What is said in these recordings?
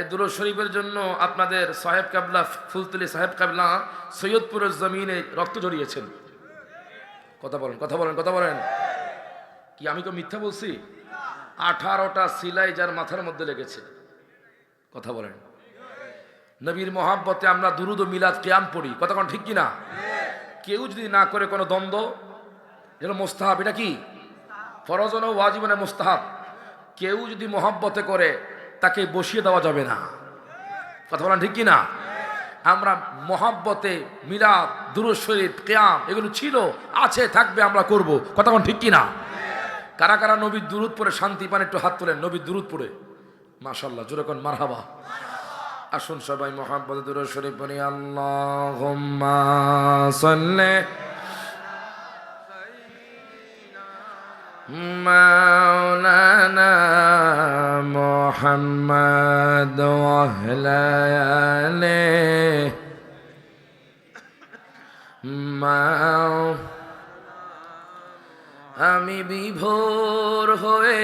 এ দুরুদ শরীফের জন্য আপনাদের সাহেব কাবলা, ফুলতলি সাহেব কাবলা সৈয়দপুরের জমিনে রক্ত ঝরিয়েছেন। কথা বলেন কথা বলেন কথা বলেন। কি আমি তো মিথ্যা বলছি? আঠারোটা সিলাই যার মাথার মধ্যে লেগেছে। কথা বলেন। নবীর মহাব্বতে আমরা দুরুদ মিলাদ কেয়াম পড়ি। কতক্ষণ ঠিক কি না কেউ যদি না করে কোনো দ্বন্দ্ব, যেন মোস্তাহাব, এটা কি? ফরজন ও ওয়াজিবনে মোস্তাহাব? কেউ যদি মহাব্বতে করে তাকে বসিয়ে দেওয়া যাবে না। কথা বলেন ঠিক কি না আমরা মহাব্বতে, মিলাদ দুরুজ শরীফ, কেয়াম এগুলো ছিল, আছে, থাকবে, আমরা করব। কথা বলেন ঠিক কি না কারা কারা নবীর দূরত পরে শান্তি পান, একটু হাত তোলেন। নবীর দূরত পরে মাশাল্লাহ জোরকন মারহাবা। আসুন সবাই মহাব্বতে দুর শরীফ আল্লাহ মা محمد وعلى آله مع- আমি বিভোর হয়ে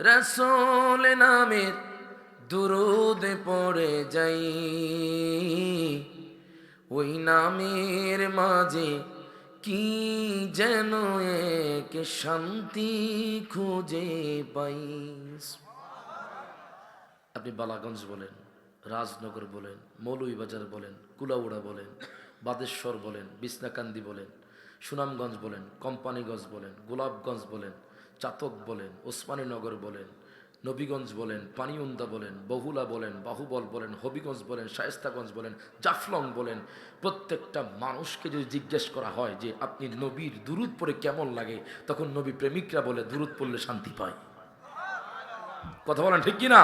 রসুল নামের দুরুদ পড়ে যাই ওই নামের মাঝে কি যেন এক শান্তি খুঁজে পাই আপনি বালাগঞ্জ বলেন, রাজনগর বলেন, মৌলভীবাজার বলেন, কুলাউড়া বলেন, বাদেশ্বর বলেন, বিছনাকান্দি বলেন, সুনামগঞ্জ বলেন, কোম্পানিগঞ্জ বলেন, গোলাপগঞ্জ বলেন, চাতক বলেন, ওসমানীনগর বলেন, নবীগঞ্জ বলেন, পানিউন্দা বলেন, বহুলা বলেন, বাহুবল বলেন, হবিগঞ্জ বলেন, শায়েস্তাগঞ্জ বলেন, জাফলং বলেন, প্রত্যেকটা মানুষকে যদি জিজ্ঞেস করা হয় যে আপনি নবীর দুরুদ পড়ে কেমন লাগে, তখন নবী প্রেমিকরা বলে, দুরুদ পড়লে শান্তি পায়। কথা বলেন ঠিক কি না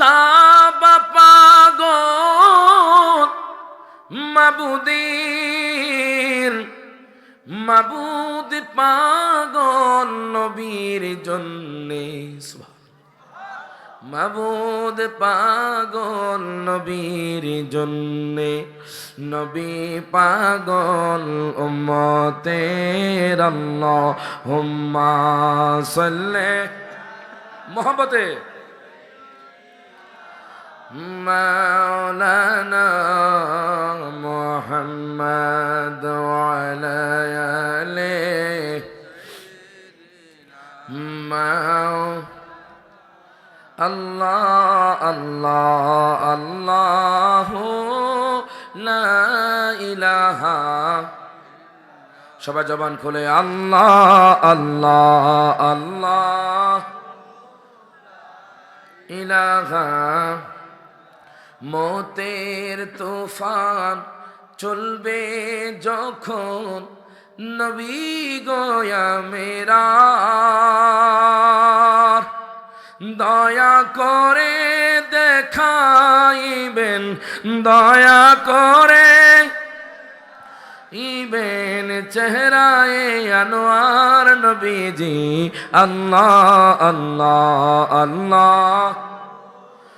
কাবা পাগল, মাবুদির, মাবুদ পাগল নবীর জন্যে মাবুদ পাগল নবীর জন্যে, নবী পাগল উম্মতের আল্লাহ হুম্মা সাল্লে। মোহাম্মতে مولانا محمد وعلى آله مع- الله الله الله لا إله সবাই জবান খুলে আল্লাহ আল্লাহ আল্লাহ ইলাহা মতের তুফান চলবে যখন নবী গয়া মেরা দয়া করে দেখাইবেন, দয়া করে ইবেন চেহারায় আনোয়ার নবীজি। আল্লাহ আল্লাহ আল্লাহ।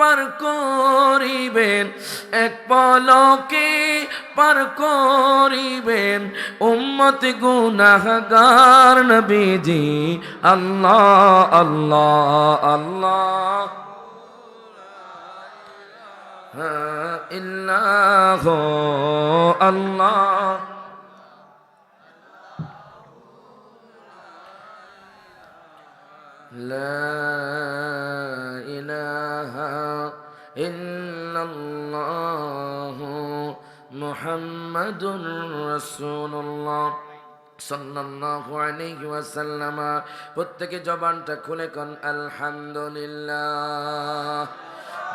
পার করিবেন, এক পলকে পার করিবেন। উম্মত গুনাহগার নবীজি, আল্লাহ আল্লাহ আল্লাহ। ইল্লাহ আল্লাহ। لا ইল্লাল্লাহ মুহাম্মাদুর রাসূলুল্লাহ সাল্লাল্লাহু আলাইহি ওয়াসাল্লাম। প্রত্যেকে জবানটা খুলে কন, আলহামদুলিল্লাহ।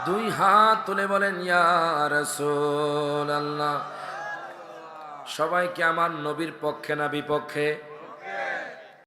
দুই হাত তুলে বলেন, ইয়া রাসূলুল্লাহ। সবাইকে আমার নবীর পক্ষে না বিপক্ষে